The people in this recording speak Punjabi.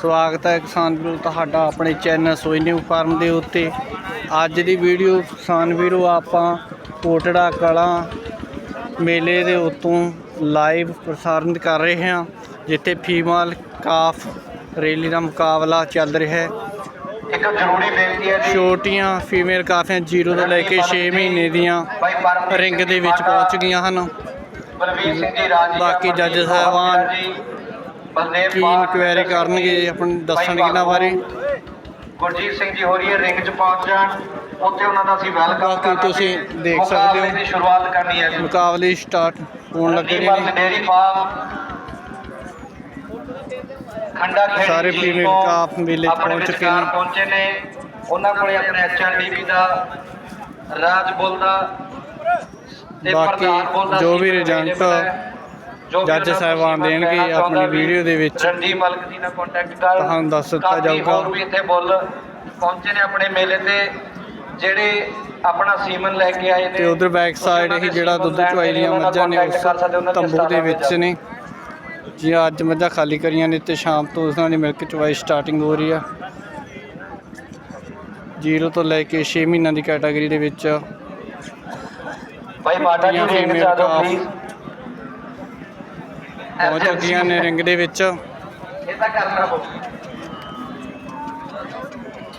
ਸਵਾਗਤ ਹੈ ਕਿਸਾਨ ਵੀਰੋ ਤੁਹਾਡਾ ਆਪਣੇ ਚੈਨਲ ਸੋਈ ਨਿਊ ਫਾਰਮ ਦੇ ਉੱਤੇ। ਅੱਜ ਦੀ ਵੀਡੀਓ ਕਿਸਾਨ ਵੀਰੋ ਆਪਾਂ ਕੋਟੜਾ ਕਲਾ ਮੇਲੇ ਦੇ ਉੱਤੋਂ ਲਾਈਵ ਪ੍ਰਸਾਰਣ ਕਰ ਰਹੇ ਹਾਂ, ਜਿੱਥੇ ਫੀਮੇਲ ਕਾਫ ਰੈਲੀ ਦਾ ਮੁਕਾਬਲਾ ਚੱਲ ਰਿਹਾ ਹੈ। ਇੱਕ ਜ਼ਰੂਰੀ ਬੇਨਤੀ ਹੈ ਛੋਟੀਆਂ ਫੀਮੇਲ ਕਾਫੀਆਂ 0 ਤੋਂ ਲੈ ਕੇ 6 ਮਹੀਨੇ ਦੀਆਂ ਰਿੰਗ ਦੇ ਵਿੱਚ ਪਹੁੰਚ ਗਈਆਂ ਹਨ। ਬਾਕੀ ਜੱਜ ਸਾਹਿਬਾਨ ਬਲਦੇਵ ਕੀ ਇਨਕੁਆਇਰੀ ਕਰਨਗੇ ਆਪਣੇ ਦੱਸਣਗੇ ਇਹਨਾਂ ਬਾਰੇ ਗੁਰਜੀਤ ਸਿੰਘ ਜੀ ਹੋ ਰਹੀ ਹੈ ਰਿੰਗ 'ਚ ਪਹੁੰਚ ਜਾਣ ਉੱਥੇ ਉਹਨਾਂ ਦਾ ਅਸੀਂ ਵੈਲਕਮ ਬਾਕੀ ਕਰਨਾ ਤੁਸੀਂ। ਦੇਖ ਸਕਦੇ ਮੁਕਾਬਲੇ ਹੋ। ਦੀ ਸ਼ੁਰੂਆਤ ਕਰਨੀ ਹੈ ਜੀ ਮੁਕਾਬਲੇ ਸਟਾਰਟ ਹੋਣ ਲੱਗੇ ਨੇ ਡੇਅਰੀ ਫਾਰਮ ਖੰਡਾ ਖੇੜੀ ਸਾਰੇ ਜੀ ਤੋਂ ਕਾਫ ਮੇਲੇ ਆਪਣੇ ਪਹੁੰਚ ਚੁੱਕੇ ਵਿਚਕਾਰ ਨੇ। ਪਹੁੰਚੇ ਨੇ ਉਹਨਾਂ ਕੋਲੇ ਆਪਣੇ ਐਚਆਰਡੀਬੀ ਦਾ ਰਾਜ ਬੁੱਲ ਦਾ ਤੇ ਬਾਕੀ ਪ੍ਰਧਾਨ ਬੁੱਲ ਦਾ ਜੋ ਵੀ ਹੈ। ਜੱਜ ਸਾਹਿਬਾਨ ਦੇਣਗੇ ਆਪਣੀ ਵੀਡੀਓ ਦੇ ਵਿੱਚ। ਰਣਜੀਤ ਮਲਕ ਜੀ ਨਾਲ ਕੰਟੈਕਟ ਕਰ ਤੁਹਾਨੂੰ ਦੱਸ ਦਿੱਤਾ ਜਾਊਗਾ। ਹੋਰ ਵੀ ਇੱਥੇ ਬੁੱਲ ਪਹੁੰਚੇ ਨੇ ਆਪਣੇ ਮੇਲੇ ਤੇ ਜਿਹੜੇ ਆਪਣਾ ਸੀਮਨ ਲੈ ਕੇ ਆਏ ਨੇ। ਤੇ ਉਧਰ ਬੈਕ ਸਾਈਡ ਇਹ ਜਿਹੜਾ ਦੁੱਧ ਚੁਆਈ ਦੀਆਂ ਮੱਝਾਂ ਨੇ ਉਸ ਤੰਬੂ ਦੇ ਵਿੱਚ ਨੇ। ਜੀ ਅੱਜ ਮੱਝਾਂ ਖਾਲੀ ਕਰੀਆਂ ਨੇ ਤੇ ਸ਼ਾਮ ਤੋਂ ਉਹਨਾਂ ਦੀ ਮਿਲਕ ਚੁਆਈ ਸਟਾਰਟਿੰਗ ਹੋ ਰਹੀ ਆ। 0 ਤੋਂ ਲੈ ਕੇ 6 ਮਹੀਨਿਆਂ ਦੀ ਕੈਟਾਗਰੀ ਦੇ ਵਿੱਚ ਭਾਈ ਮਾਤਾ ਜੀ ਜਾਂ ਰਿੰਗ female ਚ ਆ ਜਾਓ calf ਪਲੀਜ਼ ਪਹੁੰਚ ਚੁੱਕੀਆਂ ਨੇ ਰਿੰਗ ਦੇ ਵਿੱਚ।